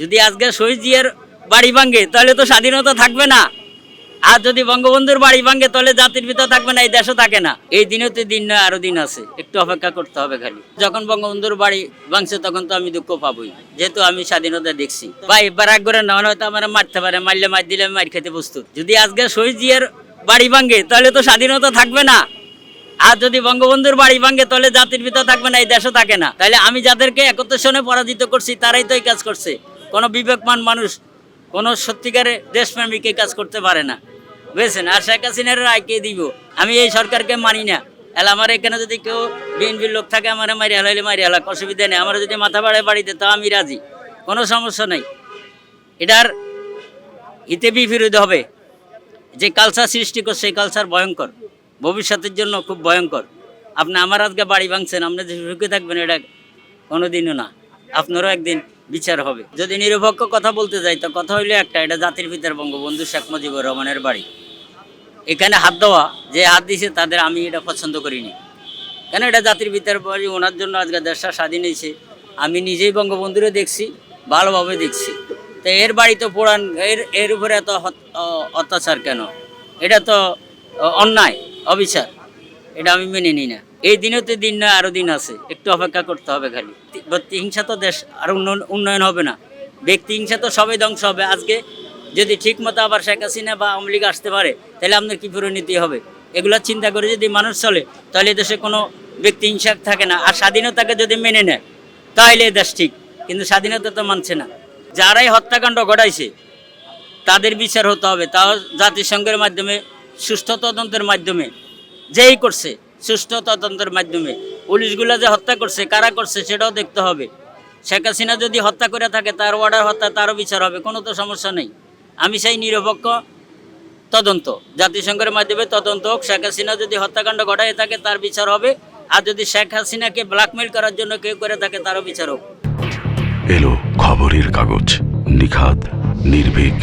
যদি আজকে শহীদ বাড়ি ভাঙ্গে তাহলে তো স্বাধীনতা থাকবে না। আর যদি বঙ্গবন্ধুর বাড়ি ভাঙ্গে তাহলে জাতির ভিতর থাকবে না, এই দেশও থাকে না। এই দিনে তো দিন নয়, আরও দিন আছে। একটু অপেক্ষা করতে হবে খালি। যখন বঙ্গবন্ধুর বাড়ি ভাঙছে, তখন তো আমি দুঃখ পাবই। যেহেতু আমি স্বাধীনতা দেখছি। ভাই বারাক করে না, হয়তো আমার মারতে পারে, মারলে মার, দিলে আমি মার, খেতে প্রস্তুত। যদি আজকে শহীদ বাড়ি ভাঙ্গে তাহলে তো স্বাধীনতা থাকবে না। আর যদি বঙ্গবন্ধুর বাড়ি ভাঙ্গে তাহলে জাতির ভিতর থাকবে না, এই দেশও থাকে না। তাহলে আমি যাদেরকে একত্র পরাজিত করছি, তারাই তো এই কাজ করছে। কোনো বিবেকমান মানুষ, কোনো সত্যিকারে দেশপ্রেমিক কাজ করতে পারে না। বুঝেছেন? আর শেখ হাসিনার রায় কে দিব? আমি এই সরকারকে মানি না। এলা আমার এখানে যদি কেউ বিএনপির লোক থাকে, আমার মারি হালাইলে মারি হালাক অসুবিধা নেই। আমার যদি মাথা বাড়ায় বাড়িতে তাও আমি রাজি। কোনো সমস্যা নেই। এটার হিতে বিপরীত হবে। যে কালচার সৃষ্টি করছে, সেই কালচার ভয়ঙ্কর। ভবিষ্যতের জন্য খুব ভয়ঙ্কর। আপনি আমার আজকে বাড়ি ভাঙছেন, আপনি যে সুখে থাকবেন, এটা কোনোদিনও না। আপনারও একদিন বিচার হবে। যদি নিরপেক্ষ কথা বলতে যাই, তো কথা হইলে একটা, এটা জাতির পিতার বঙ্গবন্ধু শেখ মুজিবুর রহমানের বাড়ি। এখানে হাত দেওয়া, যে হাত দিছে, তাদের আমি এটা পছন্দ করিনি। কেন এটা জাতির পিতার বাড়ি ওনার জন্য আজকে দেশটা স্বাধীন হয়েছে। আমি নিজেই বঙ্গবন্ধুরে দেখছি, ভালোভাবে দেখছি। তো এর বাড়ি তো পুরান, এর এর উপরে এত অত্যাচার কেন? এটা তো অন্যায়, অবিচার। এটা আমি মেনে নিই না। এই দিনেও তো দিন নয়, আরও দিন আছে। একটু অপেক্ষা করতে হবে খালি। হিংসা তো দেশ, আর উন্নয়ন হবে না। ব্যক্তি হিংসা তো সবাই ধ্বংস হবে। আজকে যদি ঠিক মতো আবার শেখ হাসিনা বা আওয়ামী লীগ আসতে পারে, তাহলে আপনার কী পরিণতি হবে? এগুলা চিন্তা করে যদি মানুষ চলে, তাহলে দেশে কোনো ব্যক্তি হিংসা থাকে না। আর স্বাধীনতাকে যদি মেনে নেয় তাহলে দেশ ঠিক। কিন্তু স্বাধীনতা তো মানছে না। যারাই হত্যাকাণ্ড ঘটাইছে, তাদের বিচার হতে হবে। তাও জাতিসংঘের মাধ্যমে, সুষ্ঠু তদন্তের মাধ্যমে। যেই করছে, সুষ্ঠু তদন্তের মাধ্যমে। পুলিশগুলো যে হত্যা করছে, কারা করছে, সেটাও দেখতে হবে। শেখ হাসিনা যদি হত্যা করে থাকে, তার অর্ডার হত্যা, তারও বিচার হবে, কোনো তো সমস্যা নেই। আমি সেই নিরপেক্ষ তদন্ত, জাতিসংঘের মাধ্যমে তদন্ত হোক, শেখ হাসিনা যদি হত্যাকাণ্ড ঘটায় থাকে, তার বিচার হবে। আর যদি শেখ হাসিনাকে ব্ল্যাকমেল করার জন্য কেউ করে থাকে, তারও বিচার হোক। এলো খবরের কাগজ নিখাত নির্ভীক,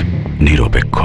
নিরপেক্ষ।